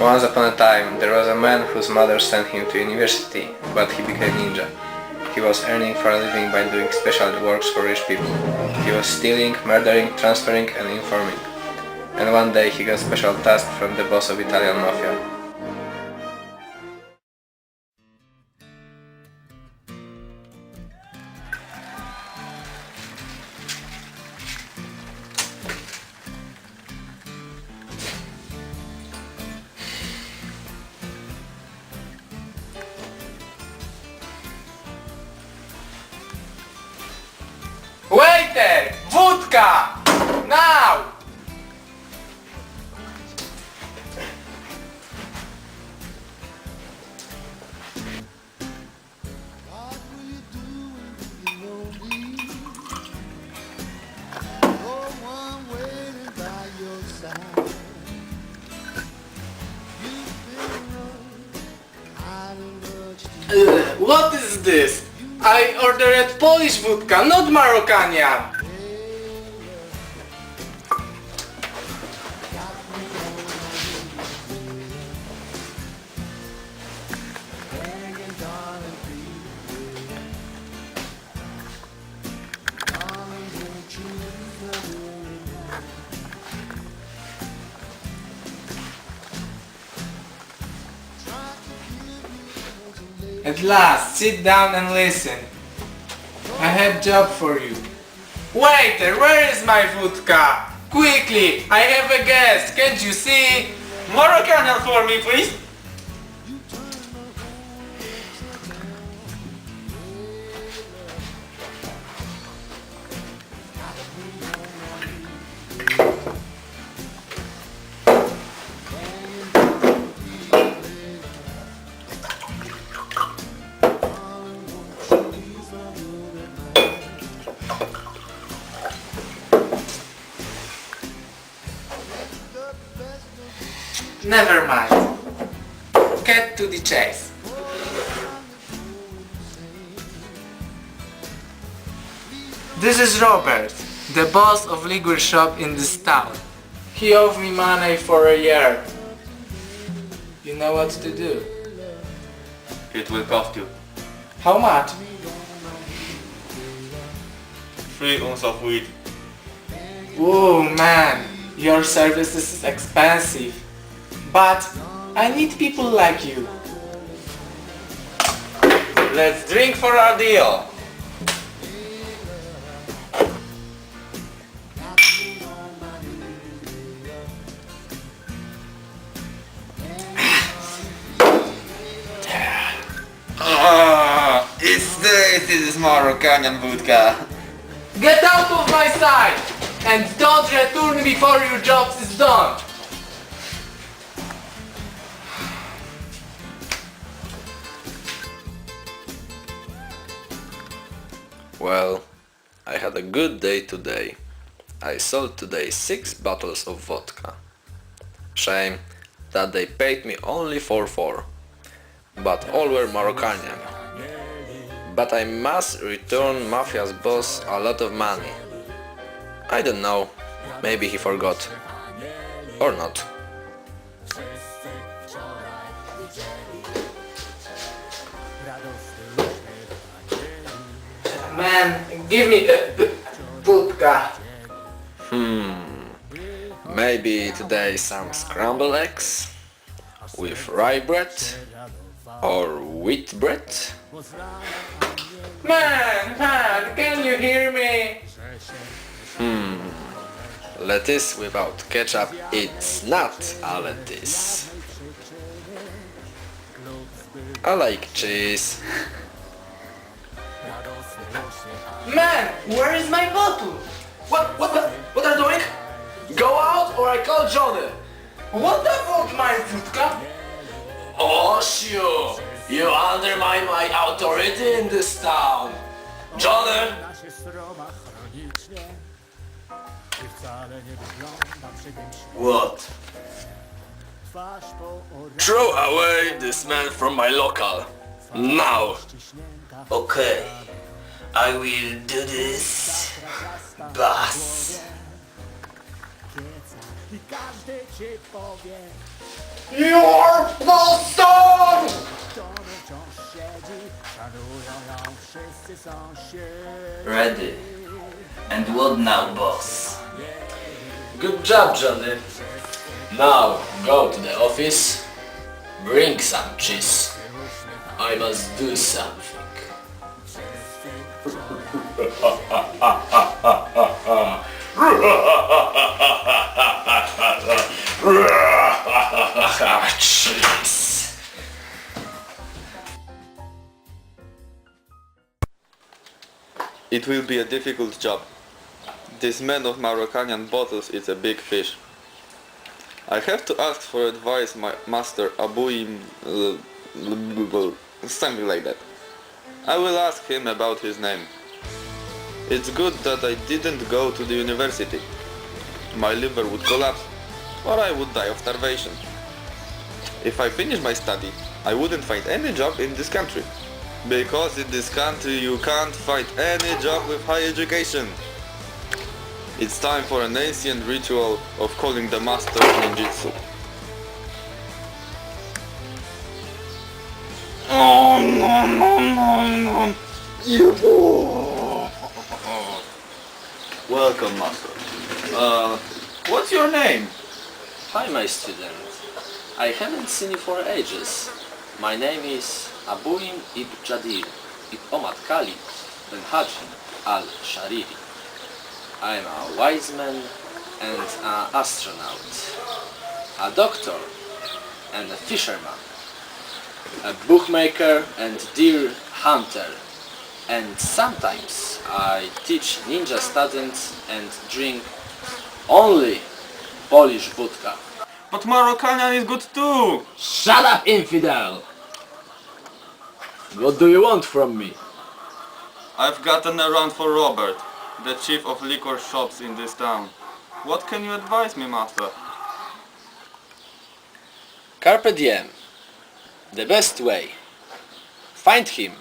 Once upon a time, there was a man whose mother sent him to university, but he became ninja. He was earning for a living by doing special works for rich people. He was stealing, murdering, transferring and informing. And one day he got special task from the boss of Italian mafia. This? I ordered Polish vodka, not Moroccanian. At last, sit down and listen. I have job for you. Waiter, where is my vodka? Quickly, I have a guest, can't you see? More Moroccan for me, please. Never mind. Get to the chase. This is Robert, the boss of liquor shop in this town. He owes me money for a year. You know what to do. It will cost you How much? three ounces of weed. Whoa man, your service is expensive. But I need people like you. Let's drink for our deal. Ah, it's this, this is Moroccanian vodka. Get out of my sight! And don't return before your job is done! Well, I had a good day today. I sold today six bottles of vodka. Shame that they paid me only for four, but all were Moroccanian. But I must return Mafia's boss a lot of money. I don't know, maybe he forgot. Or not. Man, give me the, the vodka. Maybe today some scrambled eggs with rye bread or wheat bread. Man, man, can you hear me? Hmm. Lettuce without ketchup, it's not a lettuce. I like cheese. Man, where is my bottle? What, what, what, what are you doing? Go out or I call Johnny. What the fuck, my vodka? Oh, sure. You undermine my authority in this town. Johnny, się stroma chronicznie i wcale nie wygląda przepięknie. what? Twarz po orężu Throw away this man from my local. Now. Okay. I will do this. Boss. pieca i każdy ci powie, Your bastard! kto mu wciąż siedzi, szanują ją wszyscy sąsiedzi. Ready. And what now, boss? Good job, Johnny. Now go to the office. Bring some cheese. I must do something. It will be a difficult job. This man of Moroccanian bottles is a big fish. I have to ask for advice my master Abuim... Uh, something like that. I will ask him about his name. It's good that I didn't go to the university. My liver would collapse, or I would die of starvation. If I finish my study, I wouldn't find any job in this country. Because in this country you can't find any job with high education. It's time for an ancient ritual of calling the master ninjutsu. Welcome, master. Uh, what's your name? Hi my student. I haven't seen you for ages. My name is Abuim Ibn Jadir Ibn Omad Khalid Ben Haji Al-Shariri. I am a wise man and an astronaut, a doctor and a fisherman, a bookmaker and deer hunter, and sometimes I teach ninja students and drink only Polish vodka. But Moroccanian is good too! Shut up, infidel! What do you want from me? I've gotten around for Robert, the chief of liquor shops in this town. What can you advise me, master? Carpe diem. The best way. Find him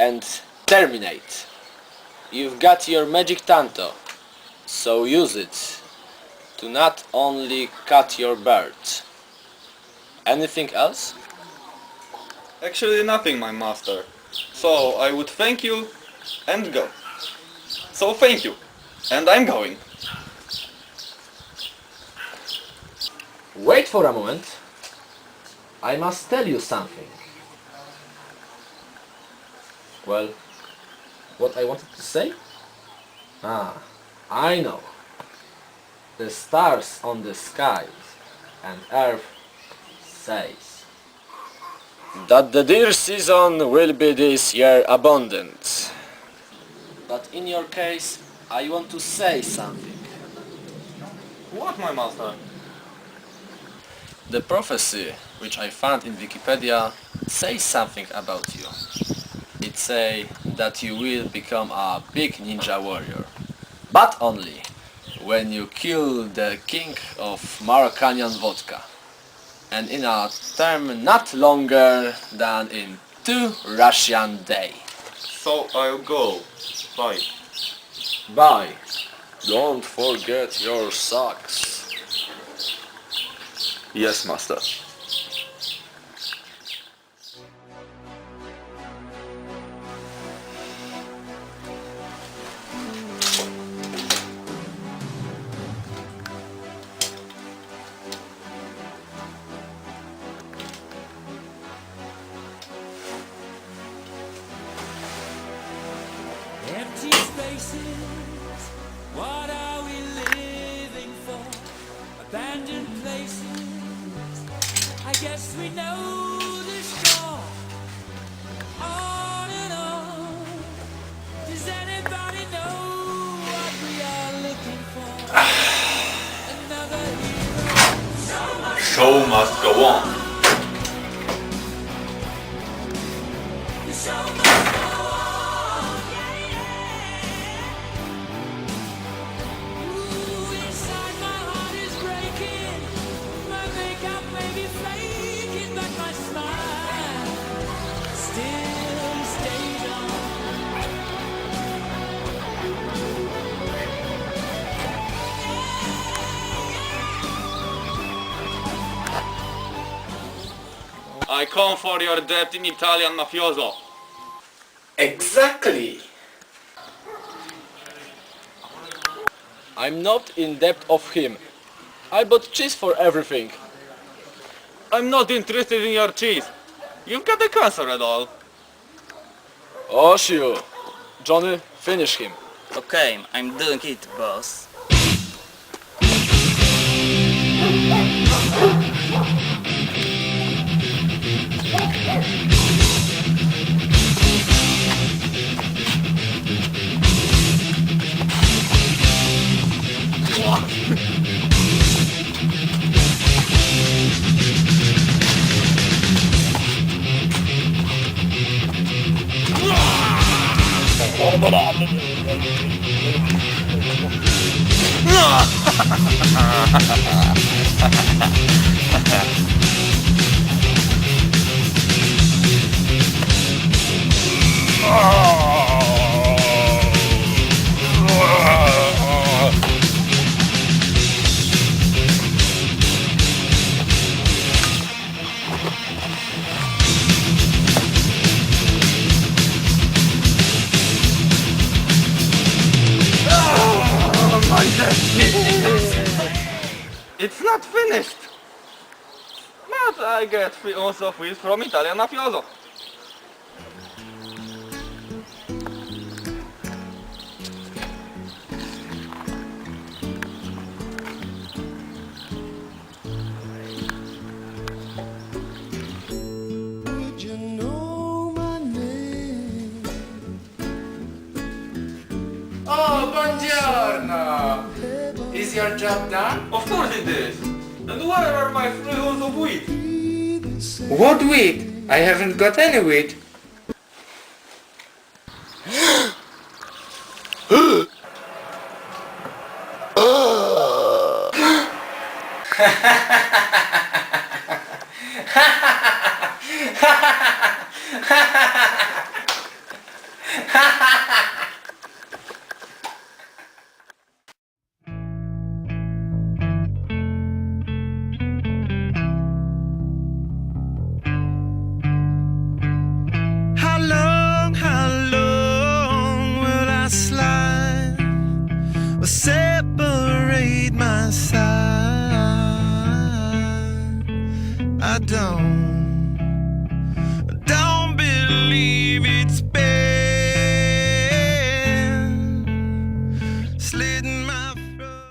and terminate. You've got your magic tanto, so use it to not only cut your bird. Anything else? Actually nothing, my master. So I would thank you and go. So thank you. And I'm going. Wait for a moment. I must tell you something. Well, what I wanted to say? Ah, I know. The stars on the skies and earth says that the deer season will be this year abundant. But in your case, I want to say something. What, my master? The prophecy which I found in Wikipedia says something about you. It say that you will become a big ninja warrior. But only when you kill the king of Moroccanian vodka. And in a term not longer than in two Russian day. So I'll go. Bye. Bye. Don't forget your socks. Yes, master. Show must go on. I come for your debt in Italian mafioso. Exactly. I'm not in debt of him. I bought cheese for everything. I'm not interested in your cheese. You've got a cancer at all. Oh, you. Johnny, finish him. Okay, I'm doing it, boss. Oh! It's not finished. But I get also free from Italian mafioso. Is your job done? Of course it is. And where are my three rolls of wheat? What wheat? I haven't got any wheat. Separate